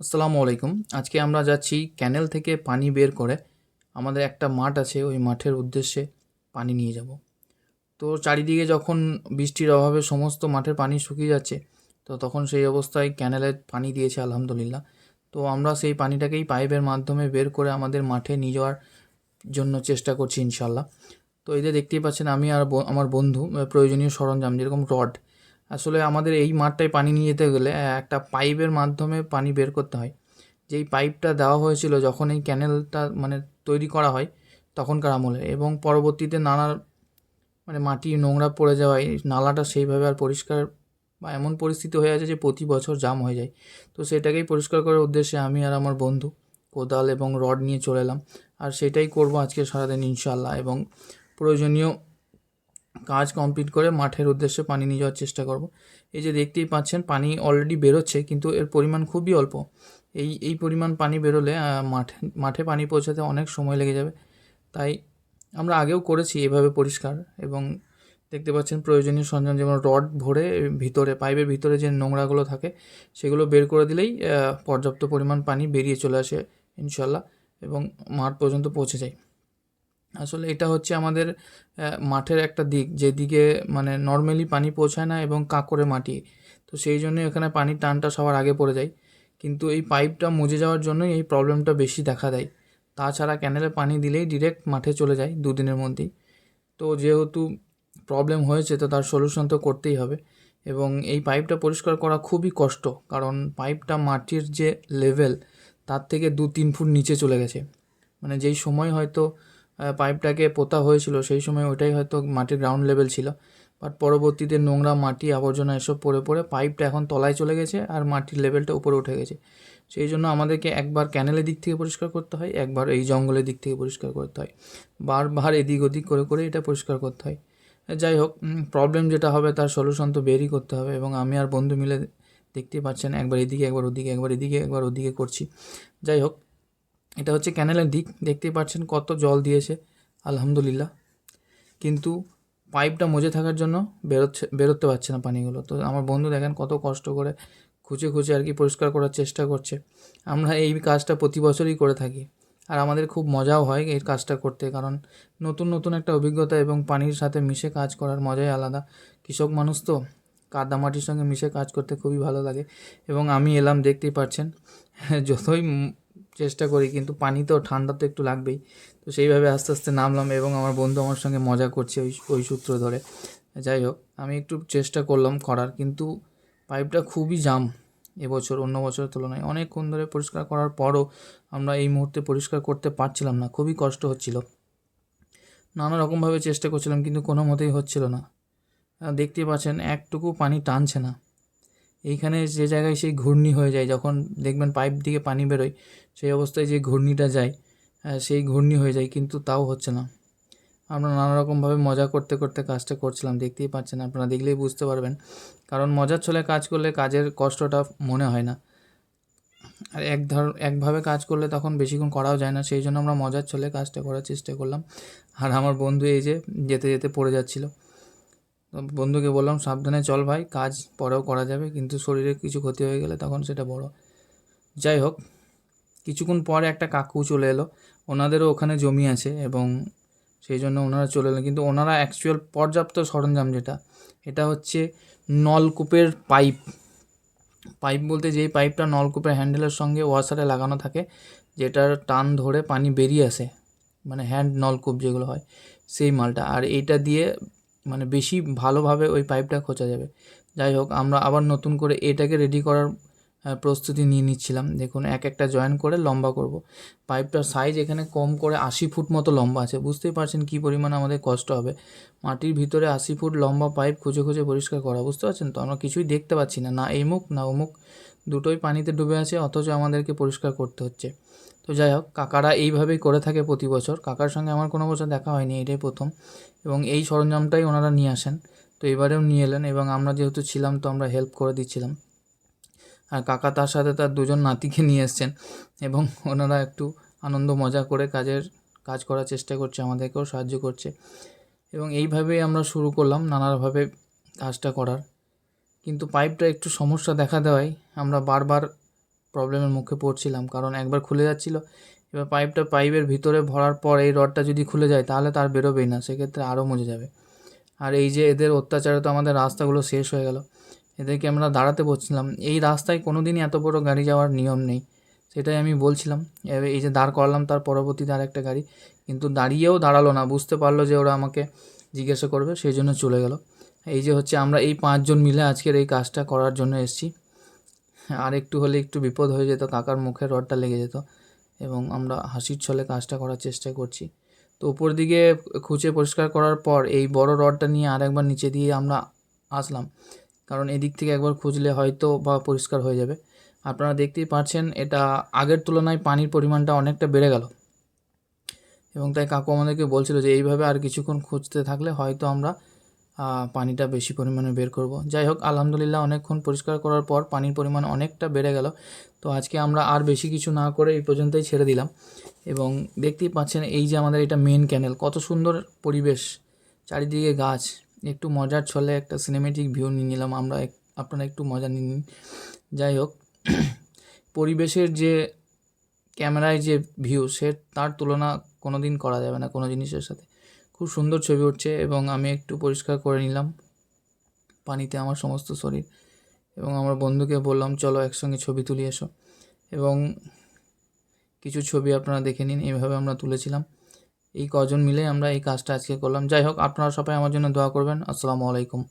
আসসালামু আলাইকুম। আজকে আমরা যাচ্ছি ক্যানেল থেকে পানি বের করে। আমাদের একটা মাঠ আছে, ওই মাঠের উদ্দেশ্যে পানি নিয়ে যাব। তো চারিদিকে যখন বৃষ্টির অভাবে সমস্ত মাঠের পানি শুকিয়ে যাচ্ছে, তো তখন সেই অবস্থায় ক্যানেলে পানি দিয়েছে আলহামদুলিল্লাহ। তো আমরা সেই পানিটাকেই পাইপের মাধ্যমে বের করে আমাদের মাঠে নিয়ে যাওয়ার জন্য চেষ্টা করছি ইনশাল্লাহ তো এই যে দেখতেই পাচ্ছেন, আমি আর আমার বন্ধু প্রয়োজনীয় সরঞ্জাম, যেরকম রড আসলে আমাদের এই মাঠটায় পানি নিয়ে যেতে গেলে একটা পাইপের মাধ্যমে পানি বের করতে হয়। যেই পাইপটা দেওয়া হয়েছিল, যখন এই ক্যানেলটা মানে তৈরি করা হয়, তখনকার আমলে। এবং পরবর্তীতে নানা মানে মাটি, নোংরা পড়ে যাওয়ায় নালাটা সেইভাবে আর পরিষ্কার বা এমন পরিস্থিতি হয়ে আছে যে প্রতি বছর জাম হয়ে যায়। তো সেটাকেই পরিষ্কার করার উদ্দেশ্যে আমি আর আমার বন্ধু কোদাল এবং রড নিয়ে চলে এলাম। আর সেটাই করব আজকে সারাদিন ইনশাল্লাহ এবং প্রয়োজনীয় কাজ কমপ্লিট করে মাঠের উদ্দেশ্যে পানি নিয়ে যাওয়ার চেষ্টা করব। এই যে দেখতেই পাচ্ছেন, পানি অলরেডি বেরোচ্ছে, কিন্তু এর পরিমাণ খুবই অল্প। এই এই পরিমাণ পানি বেরোলে মাঠে মাঠে পানি পৌঁছাতে অনেক সময় লেগে যাবে। তাই আমরা আগেও করেছি এভাবে পরিষ্কার এবং দেখতে পাচ্ছেন প্রয়োজনীয় সরঞ্জাম যেমন রড ভরে ভিতরে, পাইপের ভিতরে যে নোংরাগুলো থাকে, সেগুলো বের করে দিলেই পর্যাপ্ত পরিমাণ পানি বেরিয়ে চলে আসে ইনশাল্লাহ এবং মাঠ পর্যন্ত পৌঁছে যায়। আসলে এটা হচ্ছে আমাদের মাঠের একটা দিক যেদিকে মানে নর্মালি পানি পৌঁছায় না এবং কাঁকড়ে মাটি। তো সেই জন্যই এখানে পানির টানটা সবার আগে পড়ে যায়। কিন্তু এই পাইপটা মজে যাওয়ার জন্যই এই প্রবলেমটা বেশি দেখা দেয়। তাছাড়া ক্যানেলে পানি দিলেই ডিরেক্ট মাঠে চলে যায় দুদিনের মধ্যেই। তো যেহেতু প্রবলেম হয়েছে, তো তার সলিউশন তো করতেই হবে। এবং এই পাইপটা পরিষ্কার করা খুবই কষ্ট, কারণ পাইপটা মাটির যে লেভেল তার থেকে দু তিন ফুট নিচে চলে গেছে। মানে যেই সময় হয়তো পাইপটাকে পোতা হয়েছিল, সেই সময় ওটাই হয়তো মাটির গ্রাউন্ড লেভেল ছিল। বাট পরবর্তীতে নোংরা মাটি, আবর্জনা এসব পড়ে পড়ে পাইপটা এখন তলায় চলে গেছে আর মাটির লেভেলটা উপরে উঠে গেছে। সেই জন্য আমাদেরকে একবার ক্যানেলের দিক থেকে পরিষ্কার করতে হয়, একবার এই জঙ্গলের দিক থেকে পরিষ্কার করতে হয়। বারবার এদিক ওদিক করে করে এটা পরিষ্কার করতে হয়। যাই হোক প্রবলেম যেটা হবে তার সলিউশন তো বেরই করতে হবে এবং আমি আর বন্ধু মিলে দেখতে পাচ্ছেন, একবার এদিকে, একবার ওদিকে, একবার এদিকে, একবার ওদিকে করছি। যাই হোক এটা হচ্ছে ক্যানেলের দিক। দেখতেই পাচ্ছেন কত জল দিয়েছে। আলহামদুলিল্লাহ। কিন্তু পাইপটা মজে থাকার জন্য বেরোচ্ছে, বেরোতে পারছে না পানিগুলো। তো আমার বন্ধু দেখেন কত কষ্ট করে খুঁজে খুঁজে আর কি পরিষ্কার করার চেষ্টা করছে। আমরা এই কাজটা প্রতি বছরই করে থাকি। আর আমাদের খুব মজাও হয় এই কাজটা করতে, কারণ নতুন নতুন একটা অভিজ্ঞতা এবং পানির সাথে মিশে কাজ করার মজাই আলাদা। কৃষক মানুষ তো কাদামাটির সঙ্গে মিশে কাজ করতে খুবই ভালো লাগে। এবং আমি এলাম, দেখতেই পাচ্ছেন। যতই চেষ্টা করি কিন্তু পানি তো ঠান্ডা তো একটু লাগবেই। তো সেইভাবে আস্তে আস্তে নামলাম এবং আমার বন্ধু আমার সঙ্গে মজা করছে ওই ওই সূত্র ধরে। যাই হোক আমি একটু চেষ্টা করলাম করার কিন্তু পাইপটা খুবই জাম এবছর অন্য বছরের তুলনায়। অনেকক্ষণ ধরে পরিষ্কার করার পরও আমরা এই মুহূর্তে পরিষ্কার করতে পারছিলাম না খুবই কষ্ট হচ্ছিল। নানা রকমভাবে চেষ্টা করছিলাম কিন্তু কোনো মতেই হচ্ছিল না। আহ, দেখতেই পাচ্ছেন একটুকু পানি টানছে না। এইখানে যে জায়গায় সেই ঘূর্ণি হয়ে যায়, যখন দেখবেন পাইপ দিকে পানি বেরোয়, সেই অবস্থায় যে ঘূর্ণিটা যায় সেই ঘূর্ণি হয়ে যায়, কিন্তু তাও হচ্ছে না। আমরা নানা রকমভাবে মজা করতে করতে কাজটা করছিলাম, দেখতেই পাচ্ছেন, আপনারা দেখলেই বুঝতে পারবেন। কারণ মজার ছলে কাজ করলে কাজের কষ্টটা মনে হয় না। আর এক ধর, একভাবে কাজ করলে তখন বেশিক্ষণ করাও যায় না, সেই জন্য আমরা মজার ছলে কাজটা করার চেষ্টা করলাম। আর আমার বন্ধু এই যে যেতে যেতে পড়ে যাচ্ছিল। বন্ধুকে বললাম, সাবধানে চল ভাই, কাজ পরেও করা যাবে, কিন্তু শরীরে কিছু ক্ষতি হয়ে গেলে তখন সেটা বড়। যাই হোক, কিছুক্ষণ পরে একটা কাকু চলে এলো। ওনাদেরও ওখানে জমি আছে এবং সেই জন্য ওনারা চলে এলেন। কিন্তু ওনারা অ্যাকচুয়াল পর্যাপ্ত সরঞ্জাম যেটা, এটা হচ্ছে নলকূপের পাইপ। পাইপ বলতে যেই পাইপটা নলকূপের হ্যান্ডেলের সঙ্গে ওয়াশারে লাগানো থাকে, যেটার টান ধরে পানি বেরিয়ে আসে মানে হ্যান্ড নলকূপ যেগুলো হয়, সেই মালটা। আর এইটা দিয়ে মানে বেশি ভালোভাবে ওই পাইপটা খোঁচা যাবে। যাই হোক, আমরা আবার নতুন করে এটাকে রেডি করার প্রস্তুতি নিয়ে নিচ্ছিলাম। দেখুন, এক একটা জয়েন করে লম্বা করব। পাইপটার সাইজ এখানে কম করে আশি ফুট মতো লম্বা আছে। বুঝতেই পারছেন কী পরিমাণ আমাদের কষ্ট হবে। মাটির ভিতরে আশি ফুট লম্বা পাইপ খুঁজে খুঁজে পরিষ্কার করা, বুঝতে পারছেন তো? আমরা কিছুই দেখতে পাচ্ছি না। না এই মুখ, না অমুক দুটোই পানিতে ডুবে আছে, অথচ আমাদেরকে পরিষ্কার করতে হচ্ছে। তো যাই হোক, কাকারা এইভাবেই করে থাকে প্রতি বছর। কাকার সঙ্গে আমার কোনো বছর দেখা হয়নি, এটাই প্রথম। এবং এই সরঞ্জামটাই ওনারা নিয়ে আসেন। তো এবারেও নিয়ে এলেন এবং আমরা যেহেতু ছিলাম, তো আমরা হেল্প করে দিচ্ছিলাম। আর কাকা তার সাথে তার দুজন নাতিকে নিয়ে এসছেন এবং ওনারা একটু আনন্দ, মজা করে কাজের কাজ করার চেষ্টা করছে, আমাদেরকেও সাহায্য করছে। এবং এইভাবেই আমরা শুরু করলাম নানাভাবে কাজটা করার। কিন্তু পাইপটা একটু সমস্যা দেখা দেওয়ায় আমরা বারবার প্রবলেমের মুখে পড়ছিলাম, কারণ একবার খুলে যাচ্ছিল। এবার পাইপটা, পাইপের ভিতরে ভরার পর এই রডটা যদি খুলে যায়, তাহলে তার বেরোবেই না, সেক্ষেত্রে আরও মজে যাবে। আর এই যে এদের অত্যাচারে তো আমাদের রাস্তাগুলো শেষ হয়ে গেল। এদেরকে আমরা দাঁড়াতে বলছিলাম এই রাস্তায় কোনো দিনই এত বড় গাড়ি যাওয়ার নিয়ম নেই। সেটাই আমি বলছিলাম। এই যে দাঁড় করালাম, তার পরবর্তীতে আর একটা গাড়ি। কিন্তু দাঁড়িয়েও দাঁড়াল না, বুঝতে পারল যে ওরা আমাকে জিজ্ঞাসা করবে, সেই জন্য চলে গেল। এই যে হচ্ছে আমরা এই পাঁচজন মিলে আজকের এই কাজটা করার জন্য এসেছি। আর একটু হলে একটু বিপদ হয়ে যেত, কাকার মুখে রডটা লেগে যেত এবং আমরা হাসির ছলে কাজটা করার চেষ্টা করছি। তো উপর দিকে খুঁচে পরিষ্কার করার পর এই বড় রডটা নিয়ে আরেকবার নিচে দিয়ে আমরা আসলাম। কারণ এদিক থেকে একবার খুঁজলে হয়তো বা পরিষ্কার হয়ে যাবে। আপনারা দেখতেই পাচ্ছেন এটা আগের তুলনায় পানির পরিমাণটা অনেকটা বেড়ে গেল। এবং তাই কাকু আমাদেরকে বলছিল যে এইভাবে আর কিছুক্ষণ খুঁজতে থাকলে হয়তো আমরা পানিটা বেশি পরিমাণে বের করব। যাই হোক, আলহামদুলিল্লাহ অনেকক্ষণ পরিষ্কার করার পর পানির পরিমাণ অনেকটা বেড়ে গেল। তো আজকে আমরা আর বেশি কিছু না করে এই পর্যন্তই ছেড়ে দিলাম। এবং দেখতেই পাচ্ছেন এই যে আমাদের এটা মেন ক্যানেল কত সুন্দর পরিবেশ, চারিদিকে গাছ। একটু মজার ছলে একটা সিনেমেটিক ভিউ নিয়ে নিলাম আমরা আপনারা একটু মজা নিয়ে নিন। যাই হোক, পরিবেশের যে ক্যামেরায় যে ভিউ সে তার তুলনা কোনো দিন করা যাবে না কোনো জিনিসের সাথে। খুব সুন্দর ছবি উঠছে এবং আমি একটু পরিষ্কার করে নিলাম পানিতে আমার সমস্ত শরীর। এবং আমার বন্ধুকে বললাম, চলো একসঙ্গে ছবি তুলি, এসো। এবং কিছু ছবি আপনারা দেখে নিন এইভাবে আমরা তুলেছিলাম। এই কজন মিলে আমরা এই কাজটা আজকে করলাম। যাই হোক, আপনারা সবাই আমার জন্য দোয়া করবেন। আসসালামু আলাইকুম।